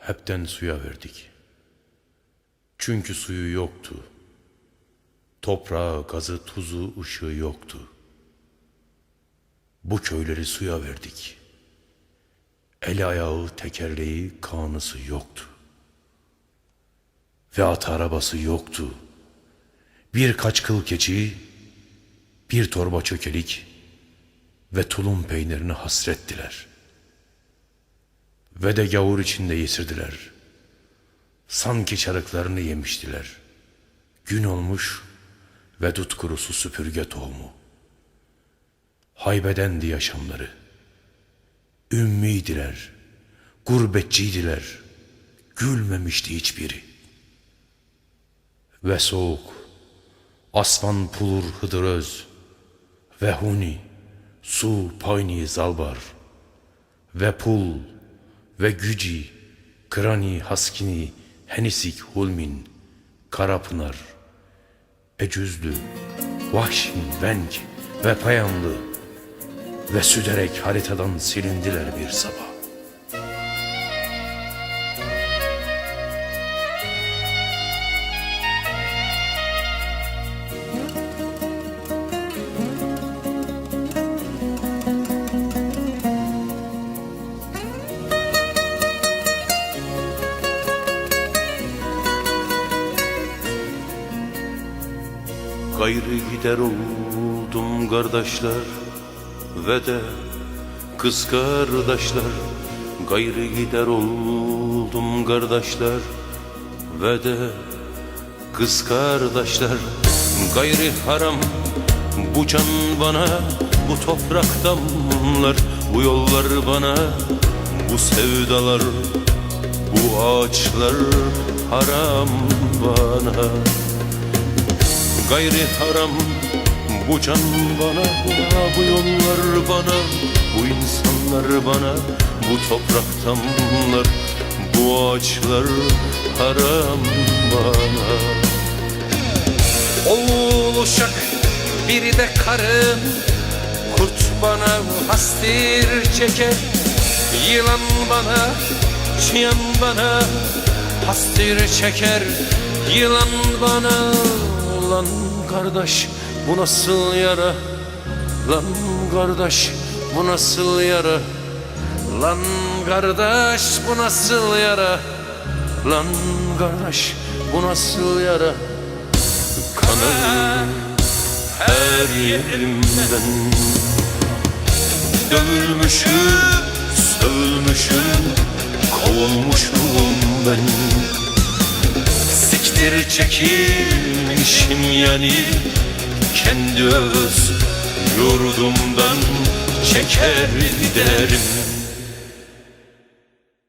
Hepten suya verdik. Çünkü suyu yoktu. Toprağı, gazı, tuzu, ışığı yoktu. Bu köyleri suya verdik. El ayağı, tekerleği, kanısı yoktu. Ve at arabası yoktu. Birkaç kıl keçi, bir torba çökelik ve tulum peynirini hasrettiler. Ve de gavur içinde yitirdiler. Sanki çarıklarını yemiştiler. Gün olmuş ve dut kurusu süpürge tohumu. Haybedendi yaşamları. Ümmiydiler, gurbetçiydiler. Gülmemişti hiçbiri. Ve soğuk, asman pulur hıdıröz ve huni, su payni zalbar ve pul ve güci, krani haskini, henisik hulmin, karapınar, ecüzlü, vahşin, venk ve payanlı ve süderek haritadan silindiler bir sabah. Gayrı gider oldum kardeşler ve de kız kardeşler. Gayrı gider oldum kardeşler ve de kız kardeşler. Gayri haram bu can bana bu toprak damlar. Bu yollar bana bu sevdalar bu ağaçlar haram bana Gayri haram bu can bana Bu yollar bana Bu insanlar bana Bu toprak damlar Bu ağaçlar haram bana. Oğul uşak biri de karım Kurt bana hastir çeker. Yılan bana çıyan bana Hastir çeker. Yılan bana Lan kardeş bu nasıl yara? Lan kardeş bu nasıl yara? Lan kardeş bu nasıl yara? Lan kardeş bu nasıl yara? Kanım her yerimden. Dövülmüşüm, sövülmüşüm Kovulmuşum ben Siktir çekilmişim yani. Kendi öz yurdumdan çeker giderim